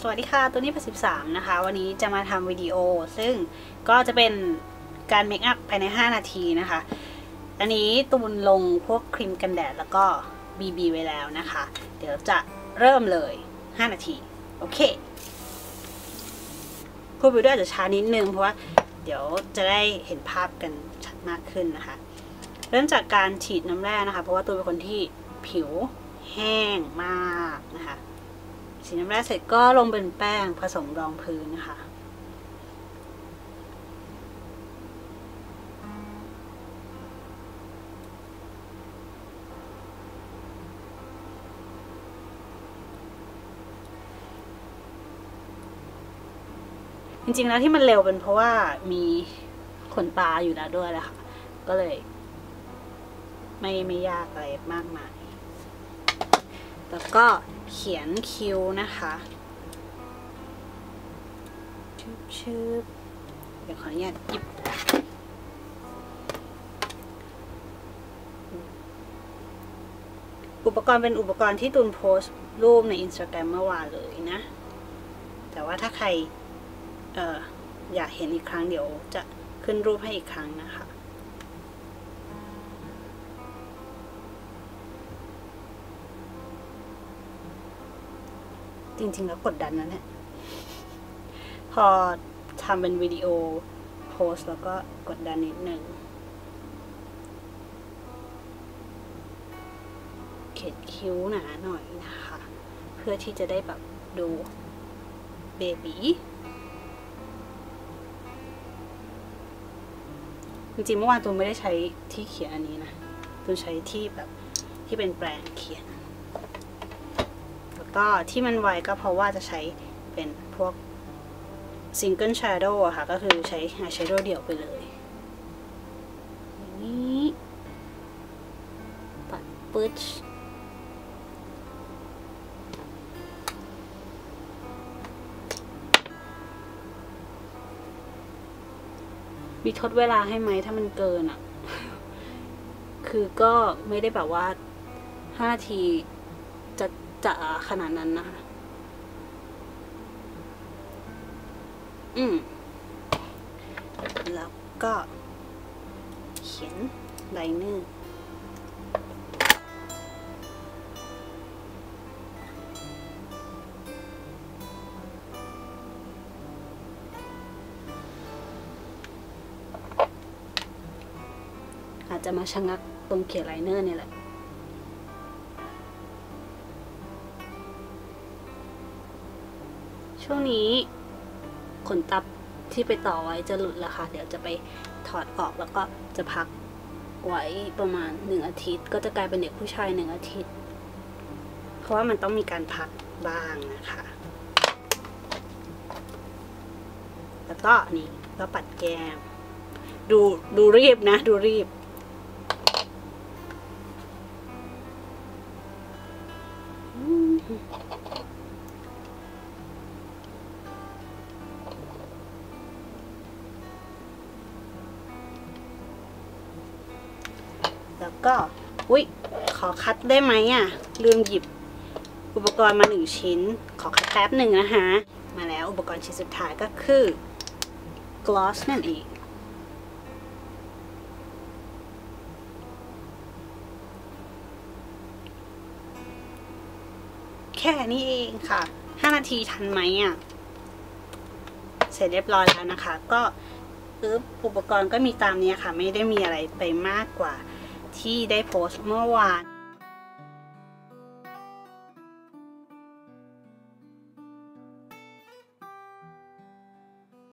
สวัสดีค่ะ ตัวนี้ประสิบสามนะคะ วันนี้จะมาทำวิดีโอ ซึ่งก็จะเป็นการเมคอัพภายใน 5 นาทีนะคะ อันนี้ตูนลงพวกครีมกันแดดแล้วก็ BB ไว้แล้วนะคะ เดี๋ยวจะเริ่มเลย 5 นาที โอเคพูดไปด้วยอาจจะช้านิดนึง เพราะว่าเดี๋ยวจะได้เห็นภาพกันชัดมากขึ้นนะคะ เริ่มจากการฉีดน้ำแร่นะคะ เพราะว่าตัวเป็นคนที่ผิวแห้งมากนะคะ ฉีน้ำแร่เสร็จก็ลงเป็นแป้งผสมรองพื้นนะคะจริงๆแล้วที่มันเร็วเป็นเพราะว่ามีขนตาอยู่แล้วด้วยแหละค่ะ ก็เลย ไม่ไม่ยากอะไรมากมาย แล้วก็ เขียนคิ้วนะคะชืบชืบเดี๋ยวขออนุญาตหยิบอุปกรณ์เป็นอุปกรณ์ที่ตูนโพสต์รูปในอินสตาแกรมเมื่อวานเลยนะ แต่ว่าถ้าใครอออยากเห็นอีกครั้งเดี๋ยวจะขึ้นรูปให้อีกครั้งนะคะ จริง ๆ แล้วกดดันนะเนี่ยพอทำเป็นวิดีโอโพสแล้วก็กดดันนิดนึงเขียนคิ้วหนาหน่อยนะคะ เพื่อที่จะได้แบบดูเบบีจริงๆเมื่อวานตูนไม่ได้ใช้ที่เขียนอันนี้นะตูนใช้ที่แบบที่เป็นแปรงเขียน ก็ที่มันไวก็เพราะว่าจะใช้เป็นพวกซิงเกิลชาร์โดค่ะ ก็คือใช้ไฮแชโดว์เดี่ยวไปเลยอย่างนี้ปัดปึ๊ดมีทดเวลาให้ไหมถ้ามันเกินอะ คือก็ไม่ได้แบบว่าห้าทีจะ จะขนาดนั้นนะคะ อืม แล้วก็ เขียนไลเนอร์อาจจะมาชะงักตรงเขียนไลเนอร์นี่แหละ ช่วงนี้ขนตับที่ไปต่อไว้จะหลุดแล้วค่ะ เดี๋ยวจะไปถอดออกแล้วก็จะพักไว้ประมาณหนึ่งอาทิตย์ ก็จะกลายเป็นเด็กผู้ชายหนึ่งอาทิตย์ เพราะว่ามันต้องมีการพักบ้างนะคะ แล้วก็นี่ก็ปัดแก้ม ดูดูรีบนะ ดูรีบ แล้วก็อุ๊ยขอคัดได้ไหมอะลืมหยิบอุปกรณ์มาหนึ่งชิ้น ขอคัดแป๊บหนึ่งนะคะมาแล้วอุปกรณ์ชิ้นสุดท้ายก็คือ gloss นั่นเองแค่นี้เองค่ะ 5 นาทีทันไหมอะ เสร็จเรียบร้อยแล้วนะคะ ก็อุปกรณ์ก็มีตามนี้ค่ะ ไม่ได้มีอะไรไปมากกว่า ที่ได้โพสต์เมื่อวาน